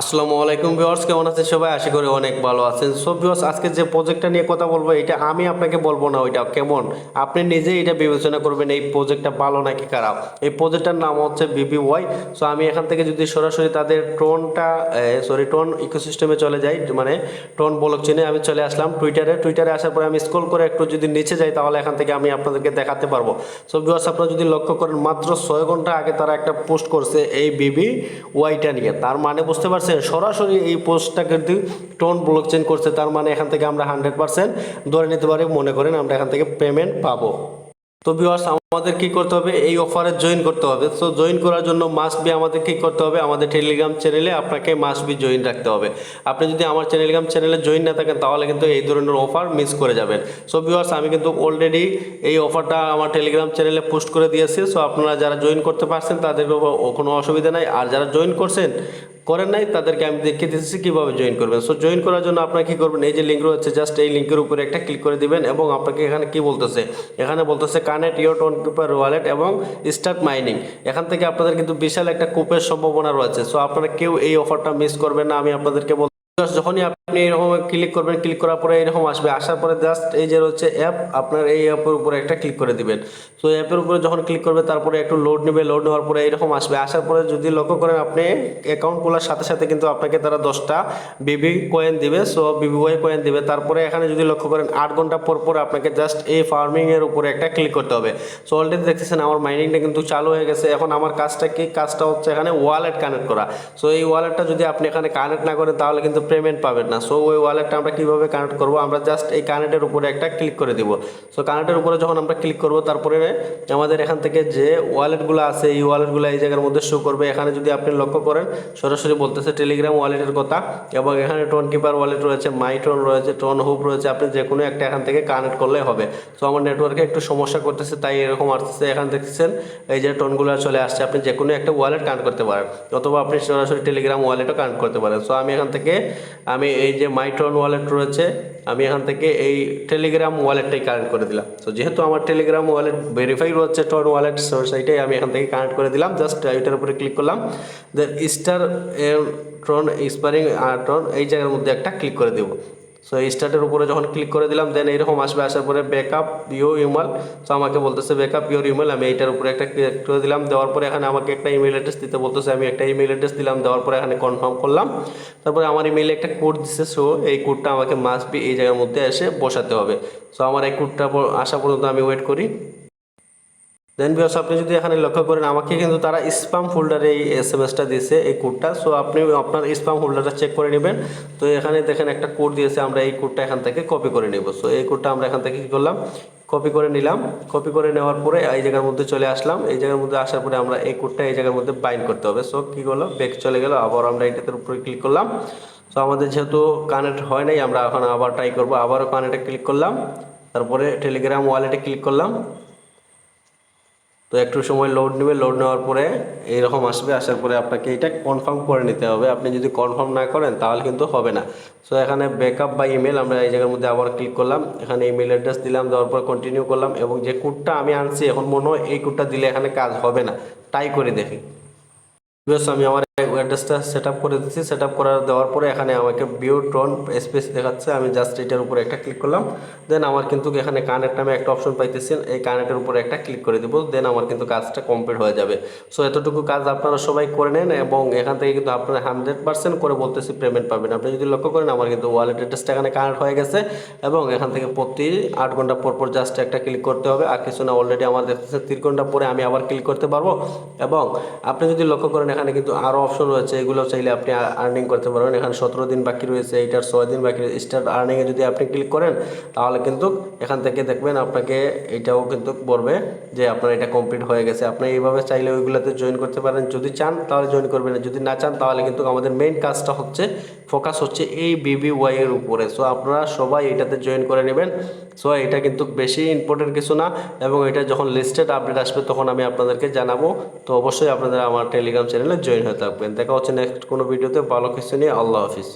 আসসালামু আলাইকুম ভিউয়ার্স, কেমন আছেন সবাই? আশা করি অনেক ভালো আছেন। সো ভিউয়ার্স, আজকে যে প্রজেক্টটা নিয়ে কথা বলব, এটা আমি আপনাকে বলব না, ওইটা কেমন? আপনি নিজেই এটা বিবেচনা করবেন, এই প্রজেক্টটা ভালো নাকি খারাপ? এই প্রজেক্টটার নাম হচ্ছে বিবি ওয়াই সো আমি এখান থেকে যদি সরাসরি তাদের টোনটা সরি টোন ইকোসিস্টেমে চলে যাই মানে টোন ব্লক চিনে আমি চলে আসলাম টুইটারে টুইটারে আসার পরে আমি স্ক্রল করে একটু যদি নিচে যাই, তাহলে এখান থেকে আমি আপনাদেরকে দেখাতে পারব। সো ভিউয়ার্স, আপনারা যদি লক্ষ্য করেন, মাত্র ছয় ঘণ্টা আগে তারা একটা পোস্ট করছে এই বিবি ওয়াইটা নিয়ে। তার মানে বুঝতে পারছেন সরাসরি এই পোস্টটা কিন্তু টোন ব্লক চেন করছে, তার মানে এখান থেকে আমরা হান্ড্রেড পার্সেন্ট ধরে নিতে পারি, মনে করেন আমরা এখান থেকে পেমেন্ট পাবো। তো ভিউয়ার্স আমাদের কি করতে হবে? এই অফারে জয়েন করতে হবে। সো জয়েন করার জন্য মাস্ট বি আমাদের কি করতে হবে? আমাদের টেলিগ্রাম চ্যানেলে আপনাকে মাস্ট বি জয়েন রাখতে হবে। আপনি যদি আমার টেলিগ্রাম চ্যানেলে জয়েন না থাকেন, তাহলে কিন্তু এই ধরনের অফার মিস করে যাবেন। সো ভিউয়ার্স আমি কিন্তু অলরেডি এই অফারটা আমার টেলিগ্রাম চ্যানেলে পোস্ট করে দিয়েছি। সো আপনারা যারা জয়েন করতে পারছেন তাদের কোনো অসুবিধা নাই। আর যারা জয়েন করছেন, করেন নাই, তাদেরকে আমি দেখিয়ে দিচ্ছি কীভাবে জয়েন করবেন। সো জয়েন করার জন্য আপনারা কী করবেন? এই যে লিঙ্ক রয়েছে জাস্ট এই লিঙ্কের উপরে একটা ক্লিক করে দিবেন এবং আপনাকে এখানে কি বলতেছে? এখানে বলতেছে connect your Tonkeeper wallet এবং স্টার্ট মাইনিং এখান থেকে আপনাদের কিন্তু বিশাল একটা কুপের সম্ভাবনা রয়েছে। সো আপনারা কেউ এই অফারটা মিস করবেন না। আমি আপনাদেরকে বল যখনই আপনি এরকম ক্লিক করবেন ক্লিক করার পরে এরকম আসবে। আসার পরে জাস্ট এই যে রয়েছে অ্যাপ আপনার এই অ্যাপের উপরে একটা ক্লিক করে দিবেন। তো অ্যাপের উপরে যখন ক্লিক করবে, তারপরে একটু লোড নেবে লোড নেওয়ার পরে এরকম আসবে। আসার পরে যদি লক্ষ্য করেন, আপনি অ্যাকাউন্ট খোলার সাথে সাথে কিন্তু আপনাকে তারা দশটা বিবি কয়েন দিবে। সো বিবি ওয়াই কয়েন দিবে। তারপরে এখানে যদি লক্ষ্য করেন, আট ঘণ্টা পর পর আপনাকে জাস্ট এই ফার্মিংয়ের উপরে একটা ক্লিক করতে হবে। সো অলরেডি দেখতেছেন আমার মাইনিংটা কিন্তু চালু হয়ে গেছে। এখন আমার কাজটা কি? কাজটা হচ্ছে এখানে ওয়ালেট কানেক্ট করা। সো এই ওয়ালেটটা যদি আপনি এখানে কানেক্ট না করেন, তাহলে কিন্তু পেমেন্ট পাবেন না। সো ওই ওয়ালেটটা আমরা কীভাবে কানেক্ট করব? আমরা জাস্ট এই কানেক্টের উপরে একটা ক্লিক করে দিব। সো কানেক্টের উপরে যখন আমরা ক্লিক করব, তারপরে আমাদের এখান থেকে যে ওয়ালেটগুলো আছে, এই ওয়ালেটগুলো এই জায়গার মধ্যে শো করবে। এখানে যদি আপনি লক্ষ্য করেন, সরাসরি বলতেছে টেলিগ্রাম ওয়ালেটের কথা এবং এখানে টোন কিপার ওয়ালেট রয়েছে মাই টোন রয়েছে টোন হুপ রয়েছে। আপনি যে কোনো একটা এখান থেকে কানেক্ট করলে হবে। সো আমার নেটওয়ার্কে একটু সমস্যা করতেছে, তাই এরকম আসতেছে। এখান দেখছেন, এই যে টোনগুলো চলে আসছে। আপনি যে কোনো একটা ওয়ালেট কানেক্ট করতে পারেন। অথবা আপনি সরাসরি টেলিগ্রাম ওয়ালেটও কানেক্ট করতে পারেন। সো আমি এখান থেকে, আমি এই যে মাইট্রন ওয়ালেট রয়েছে, আমি এখান থেকে এই টেলিগ্রাম ওয়ালেটটাই কানেক্ট করে দিলাম। তো যেহেতু আমার টেলিগ্রাম ওয়ালেট ভেরিফাই রয়েছে টন ওয়ালেট সেইটাই আমি এখান থেকে কানেক্ট করে দিলাম। জাস্ট এটার উপরে ক্লিক করলাম। দেন স্টার ট্রন স্পারিং আর ট্রন এই জায়গার মধ্যে একটা ক্লিক করে দেবো। সো এই স্টার্টের উপরে যখন ক্লিক করে দিলাম দেন এইরকম আসবে, আসার পরে ব্যাকআপ ইউর ইমেল সো আমাকে বলতেছে ব্যাকআপ ইউর ইমেল আমি এইটার উপরে একটা ক্লিক করে দিলাম, দেওয়ার পরে এখানে আমাকে একটা ইমেল অ্যাড্রেস দিতে বলতেছে। আমি একটা ইমেল অ্যাড্রেস দিলাম, দেওয়ার পরে এখানে কনফার্ম করলাম। তারপরে আমার ইমেলে একটা কোড দিচ্ছে সো এই কোডটা আমাকে মাস্ট বি এই জায়গার মধ্যে এসে বসাতে হবে। সো আমার এই কোডটা আসা পর্যন্ত আমি ওয়েট করি। দেন বিকজ আপনি যদি এখানে লক্ষ্য করেন, আমাকে কিন্তু তারা স্পাম ফোল্ডারে এই এস এম এসটা দিয়েছে, এই কোডটা সো আপনি আপনার স্পাম ফোল্ডারটা চেক করে নেবেন। তো এখানে দেখেন একটা কোড দিয়েছে, আমরা এই কোডটা এখান থেকে কপি করে নেব। সো এই কোডটা আমরা এখান থেকে কী করলাম? কপি করে নিলাম। কপি করে নেওয়ার পরে এই জায়গার মধ্যে চলে আসলাম। এই জায়গার মধ্যে আসার পরে আমরা এই কোডটা এই জায়গার মধ্যে বাইন্ড করতে হবে। সো কী করল? ব্যাক চলে গেল। আবার আমরা এটাতে উপরে ক্লিক করলাম। সো আমাদের যেহেতু কানেক্ট হয় নাই, আমরা এখন আবার ট্রাই করব। আবারও কানেক্টে ক্লিক করলাম। তারপরে টেলিগ্রাম ওয়ালেটে ক্লিক করলাম। তো একটু সময় লোড নেবে লোড নেওয়ার পরে এইরকম আসবে, আসার পরে আপনাকে এটা কনফার্ম করে নিতে হবে। আপনি যদি কনফার্ম না করেন, তাহলে কিন্তু হবে না। সো এখানে ব্যাকআপ বা ইমেল আমরা এই জায়গার মধ্যে আবার ক্লিক করলাম। এখানে ইমেল অ্যাড্রেস দিলাম, দেওয়ার পর কন্টিনিউ করলাম এবং যে কোডটা আমি আনছি, এখন মনে হয় এই কোডটা দিলে এখানে কাজ হবে না। ট্রাই করে দেখি। বেশ আমি আমার অ্যাড্রেসটা সেট করে দিচ্ছি। সেট করার দেওয়ার পরে এখানে আমাকে বিউ টোন স্পেস দেখাচ্ছে। আমি জাস্ট এটার উপরে একটা ক্লিক করলাম। দেন আমার কিন্তু এখানে কানেক্ট আমি একটা অপশন পাইতেছেন এই কানেক্টের উপরে একটা ক্লিক করে দিব। দেন আমার কিন্তু কাজটা কমপ্লিট হয়ে যাবে। সো এতটুকু কাজ আপনারা সবাই করে নেন এবং এখান থেকে কিন্তু আপনারা হান্ড্রেড পার্সেন্ট করে বলতেছি পেমেন্ট পাবেন। আপনি যদি লক্ষ্য করেন আমার কিন্তু ওয়ালেট অ্যাড্রেসটা এখানে কানেক্ট হয়ে গেছে এবং এখান থেকে প্রতি আট ঘণ্টা পর পর জাস্ট একটা ক্লিক করতে হবে। আর কিছু না অলরেডি আমার দেখতেছে তিন ঘণ্টা পরে আমি আবার ক্লিক করতে পারব। এবং আপনি যদি লক্ষ্য করেন এখানে কিন্তু আরও অপশন রয়েছে, এগুলো চাইলে আপনি আর্নিং করতে পারবেন। এখানে সতেরো দিন বাকি রয়েছে, এইটার ছয় দিন বাকি রয়েছে। স্টার্ট আর্নিংয়ে যদি আপনি ক্লিক করেন, তাহলে কিন্তু এখান থেকে দেখবেন আপনাকে এটাও কিন্তু বলবে যে আপনার এটা কমপ্লিট হয়ে গেছে। আপনি এইভাবে চাইলে ওইগুলোতে জয়েন করতে পারেন। যদি চান, তাহলে জয়েন করবেন। যদি না চান, তাহলে কিন্তু আমাদের মেইন কাজটা হচ্ছে ফোকাস হচ্ছে এই বিবি ওয়াইয়ের উপরে। সো আপনারা সবাই এটাতে জয়েন করে নেবেন। সো এটা কিন্তু বেশি ইম্পর্টেন্ট কিছু না এবং এটা যখন লিস্টেড আপডেট আসবে তখন আমি আপনাদেরকে জানাব। তো অবশ্যই আপনারা আমার টেলিগ্রাম চ্যানেলে জয়েন হয়ে থাকবেন। দেখা হচ্ছে নেক্সট কোনো ভিডিওতে ভালো কিছু নিয়ে আল্লাহ হাফিজ।